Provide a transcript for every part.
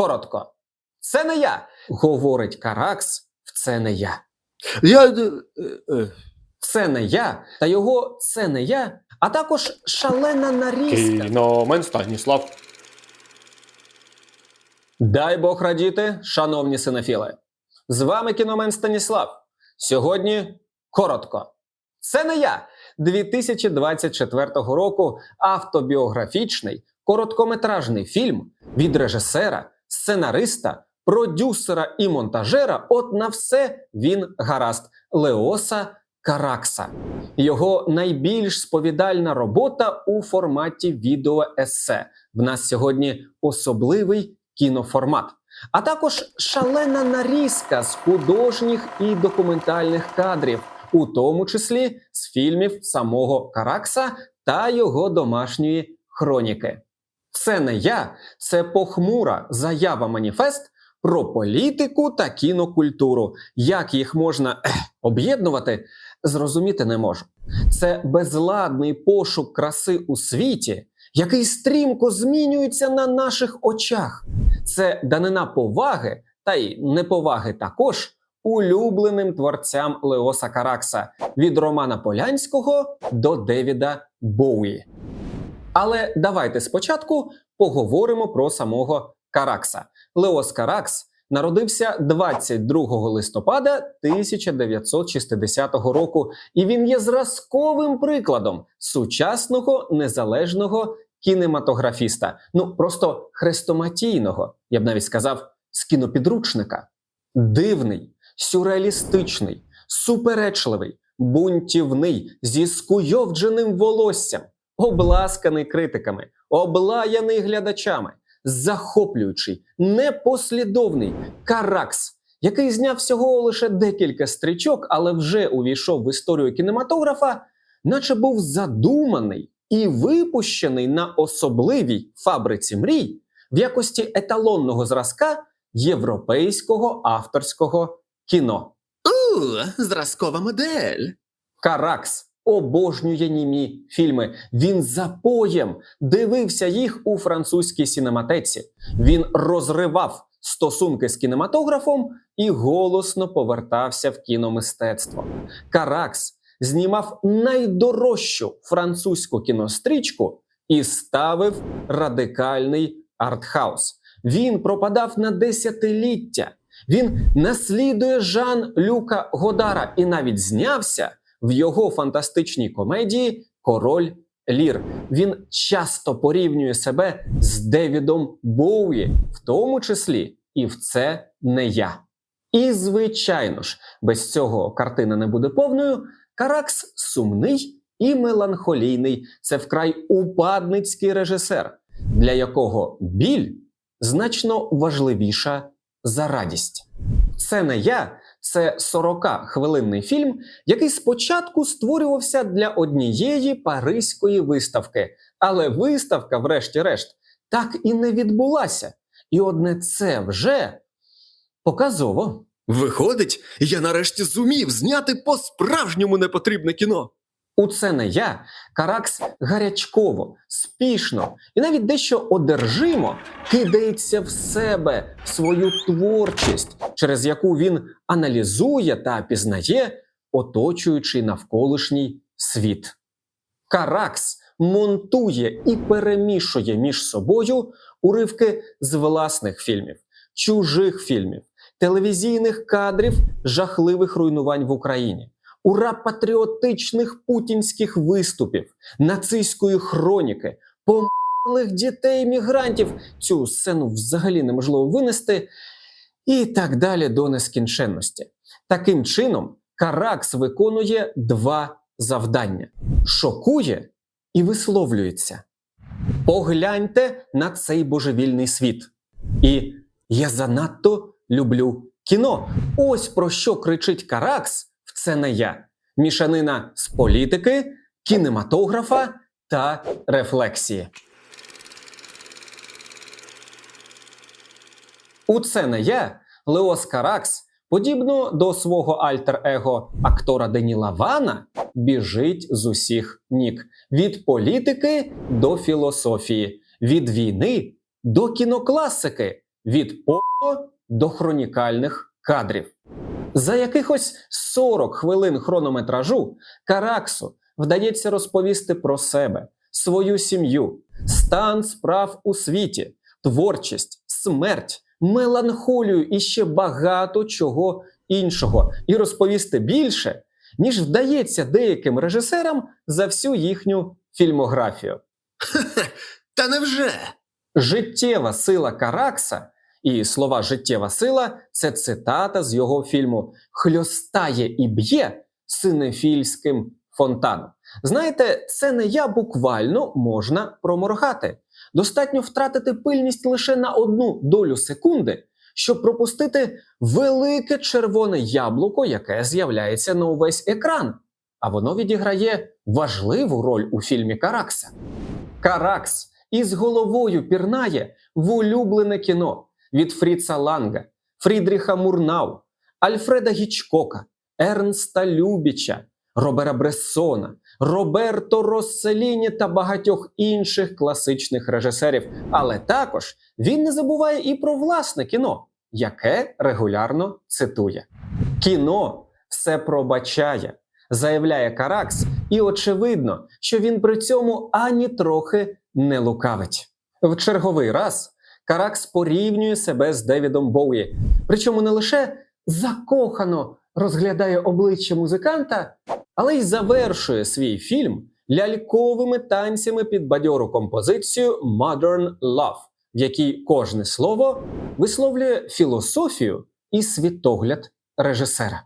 коротко. Це не я, говорить Каракс, в це не я. Я. е, е, Це не я та його це не я, а також шалена нарізка. Кіномен Станіслав. Дай Бог радіти, шановні синофіли. З вами кіномен Станіслав. Сьогодні коротко. Це не я. 2024 року автобіографічний короткометражний фільм від режисера, сценариста, продюсера і монтажера. От на все він гаразд Леоса Каракса. Його найбільш сповідальна робота у форматі відеоесе. В нас сьогодні особливий кіноформат, а також шалена нарізка з художніх і документальних кадрів, у тому числі з фільмів самого Каракса та його домашньої хроніки. Це не я, це похмура заява маніфест про політику та кінокультуру. Як їх можна об'єднувати, зрозуміти не можу. Це безладний пошук краси у світі, який стрімко змінюється на наших очах. Це данина поваги та й неповаги також улюбленим творцям Леоса Каракса від Романа Полянського до Девіда Боуї. Але давайте спочатку поговоримо про самого Каракса. Леос Каракс народився 22 листопада 1960 року, і він є зразковим прикладом сучасного незалежного кінематографіста. Ну просто хрестоматійного, я б навіть сказав, з кінопідручника. Дивний, сюрреалістичний, суперечливий, бунтівний, зі скуйовдженим волоссям, обласканий критиками, облаяний глядачами, захоплюючий, непослідовний Каракс, який зняв всього лише декілька стрічок, але вже увійшов в історію кінематографа, наче був задуманий і випущений на особливій фабриці мрій в якості еталонного зразка європейського авторського кіно. У, зразкова модель. Каракс обожнює німі фільми. Він запоєм дивився їх у французькій сінематеці. Він розривав стосунки з кінематографом і голосно повертався в кіномистецтво. Каракс знімав найдорожчу французьку кінострічку і ставив радикальний артхаус. Він пропадав на десятиліття. Він наслідує Жан Люка Годара і навіть знявся в його фантастичній комедії Король Лір. Він часто порівнює себе з Девідом Боуї, в тому числі і в це не я. І, звичайно ж, без цього картина не буде повною. Каракс сумний і меланхолійний. Це вкрай упадницький режисер, для якого біль значно важливіша за радість. Це не я, це 40-хвилинний фільм, який спочатку створювався для однієї паризької виставки, але виставка, врешті-решт, так і не відбулася. І одне це вже показово. Виходить, я нарешті зумів зняти по-справжньому непотрібне кіно. У це не я, Каракс гарячково, спішно і навіть дещо одержимо кидається в себе, в свою творчість, через яку він аналізує та пізнає оточуючий навколишній світ. Каракс монтує і перемішує між собою уривки з власних фільмів, чужих фільмів, телевізійних кадрів жахливих руйнувань в Україні ура патріотичних путінських виступів, нацистської хроніки, померлих дітей мігрантів. Цю сцену взагалі неможливо винести, і так далі до нескінченності. Таким чином, Каракс виконує два завдання: шокує і висловлюється. Погляньте на цей божевільний світ. І я занадто люблю кіно. Ось про що кричить Каракс це не я. Мішанина з політики, кінематографа та рефлексії. У це не я Леос Каракс, подібно до свого альтер-его актора Деніла Вана, біжить з усіх нік від політики до філософії, від війни до кінокласики, від порно до хронікальних кадрів. За якихось 40 хвилин хронометражу Караксу вдається розповісти про себе, свою сім'ю, стан справ у світі, творчість, смерть, меланхолію і ще багато чого іншого, і розповісти більше, ніж вдається деяким режисерам за всю їхню фільмографію. Та невже? Життєва сила Каракса і слова життєва сила це цитата з його фільму Хльостає і б'є синефільським фонтаном. Знаєте, це не я буквально можна проморгати. Достатньо втратити пильність лише на одну долю секунди, щоб пропустити велике червоне яблуко, яке з'являється на увесь екран. А воно відіграє важливу роль у фільмі Каракса. Каракс із головою пірнає в улюблене кіно від Фріца Ланга, Фрідріха Мурнау, Альфреда Гічкока, Ернста Любіча, Робера Брессона, Роберто Росселіні та багатьох інших класичних режисерів. Але також він не забуває і про власне кіно, яке регулярно цитує. Кіно все пробачає, заявляє Каракс, і очевидно, що він при цьому ані трохи не лукавить. В черговий раз Каракс порівнює себе з Девідом Боуї, причому не лише закохано розглядає обличчя музиканта, але й завершує свій фільм ляльковими танцями під бадьору композицію Modern Love, в якій кожне слово висловлює філософію і світогляд режисера.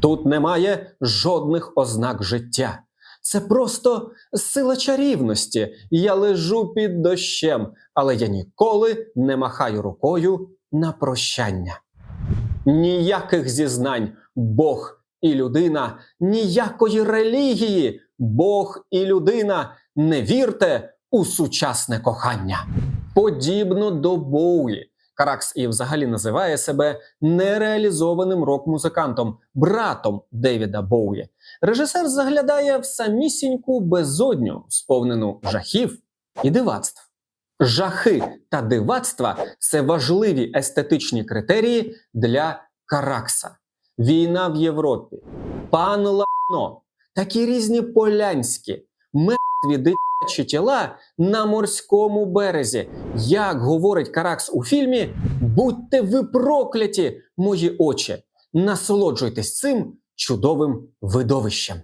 Тут немає жодних ознак життя. Це просто сила чарівності. Я лежу під дощем, але я ніколи не махаю рукою на прощання. Ніяких зізнань Бог і людина, ніякої релігії, Бог і людина. Не вірте у сучасне кохання. Подібно до Боуї, Каракс і взагалі називає себе нереалізованим рок-музикантом, братом Девіда Боуї. Режисер заглядає в самісіньку безодню, сповнену жахів і дивацтв. Жахи та дивацтва це важливі естетичні критерії для Каракса. Війна в Європі, пан Лано, такі різні полянські, мертві дитячі тіла на морському березі. Як говорить Каракс у фільмі, будьте ви прокляті, мої очі, насолоджуйтесь цим чудовим видовищем.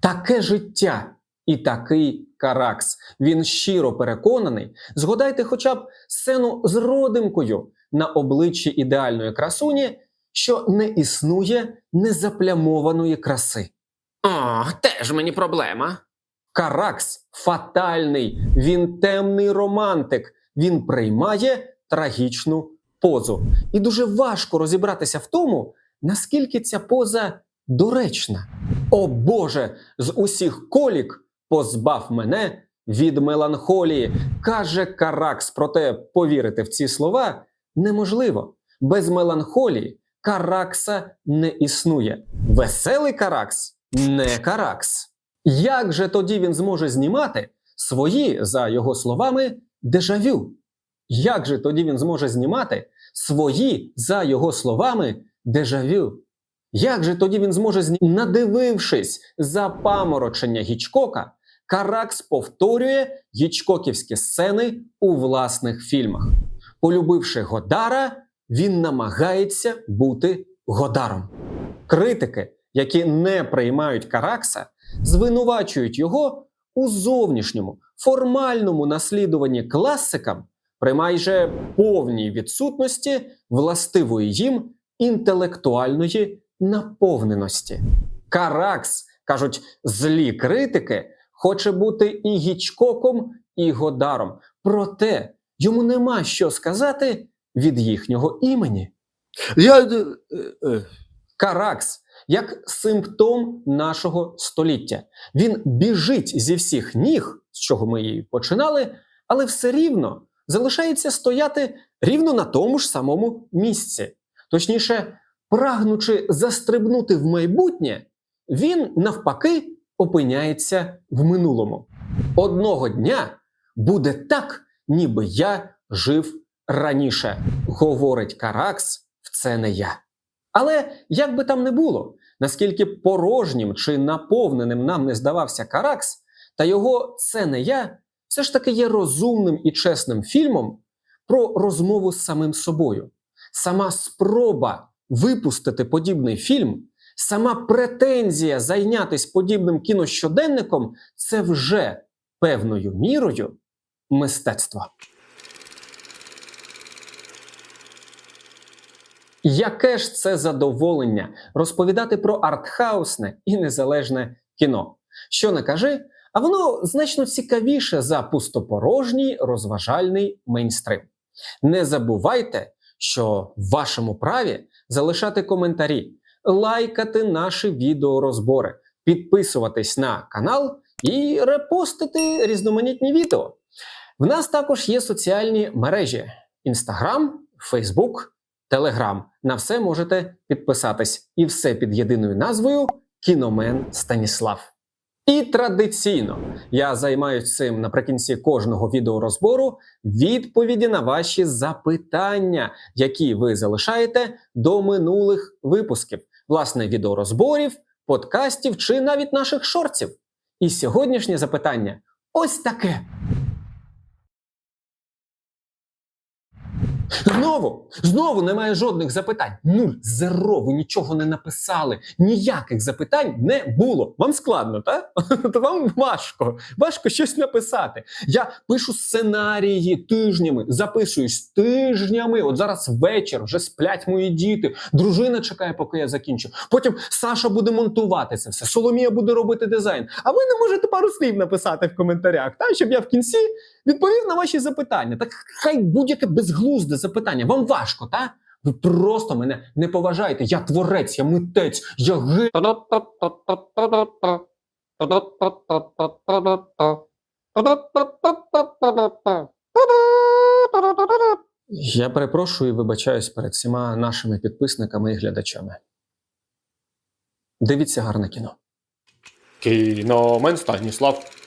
Таке життя і такий Каракс. Він щиро переконаний. Згадайте хоча б сцену з родимкою на обличчі ідеальної красуні, що не існує незаплямованої краси. О, теж мені проблема. Каракс фатальний, він темний романтик, він приймає трагічну позу. І дуже важко розібратися в тому, наскільки ця поза доречна. О Боже, з усіх колік позбав мене від меланхолії, каже Каракс. Проте повірити в ці слова неможливо. Без меланхолії Каракса не існує. Веселий Каракс не Каракс. Як же тоді він зможе знімати свої, за його словами, дежавю? Як же тоді він зможе знімати свої, за його словами, дежавю? Як же тоді він зможе знімати? Надивившись запаморочення Гічкока, Каракс повторює гічкоківські сцени у власних фільмах. Полюбивши Годара, він намагається бути Годаром. Критики, які не приймають Каракса, звинувачують його у зовнішньому формальному наслідуванні класикам при майже повній відсутності властивої їм інтелектуальної наповненості. Каракс, кажуть злі критики, хоче бути і Гічкоком, і Годаром. Проте йому нема що сказати від їхнього імені. Я. Каракс як симптом нашого століття. Він біжить зі всіх ніг, з чого ми і починали, але все рівно залишається стояти рівно на тому ж самому місці. Точніше, прагнучи застрибнути в майбутнє, він навпаки опиняється в минулому. Одного дня буде так, ніби я жив раніше. Говорить Каракс, в це не я. Але як би там не було, наскільки порожнім чи наповненим нам не здавався Каракс, та його це не я все ж таки є розумним і чесним фільмом про розмову з самим собою. Сама спроба випустити подібний фільм, сама претензія зайнятися подібним кінощоденником це вже певною мірою мистецтво. Яке ж це задоволення розповідати про артхаусне і незалежне кіно? Що не кажи, а воно значно цікавіше за пустопорожній розважальний мейнстрим. Не забувайте, що в вашому праві залишати коментарі, лайкати наші відеорозбори, підписуватись на канал і репостити різноманітні відео. В нас також є соціальні мережі: Instagram, Facebook, Telegram. На все можете підписатись. І все під єдиною назвою Кіномен Станіслав. І традиційно я займаюся цим наприкінці кожного відеорозбору відповіді на ваші запитання, які ви залишаєте до минулих випусків, власне, відеорозборів, подкастів чи навіть наших шортів. І сьогоднішнє запитання ось таке. Знову, знову немає жодних запитань. Нуль, зеро, ви нічого не написали. Ніяких запитань не було. Вам складно, так? То вам важко. Важко щось написати. Я пишу сценарії тижнями, записуюсь тижнями. От зараз вечір, вже сплять мої діти. Дружина чекає, поки я закінчу. Потім Саша буде монтувати це все. Соломія буде робити дизайн. А ви не можете пару слів написати в коментарях, так? щоб я в кінці відповів на ваші запитання. Так хай будь-яке безглузде запитання. Вам важко, так? Ви просто мене не поважаєте. Я творець, я митець, я ге. Я перепрошую і вибачаюсь перед всіма нашими підписниками і глядачами. Дивіться гарне кіно. Кіномен Станіслав.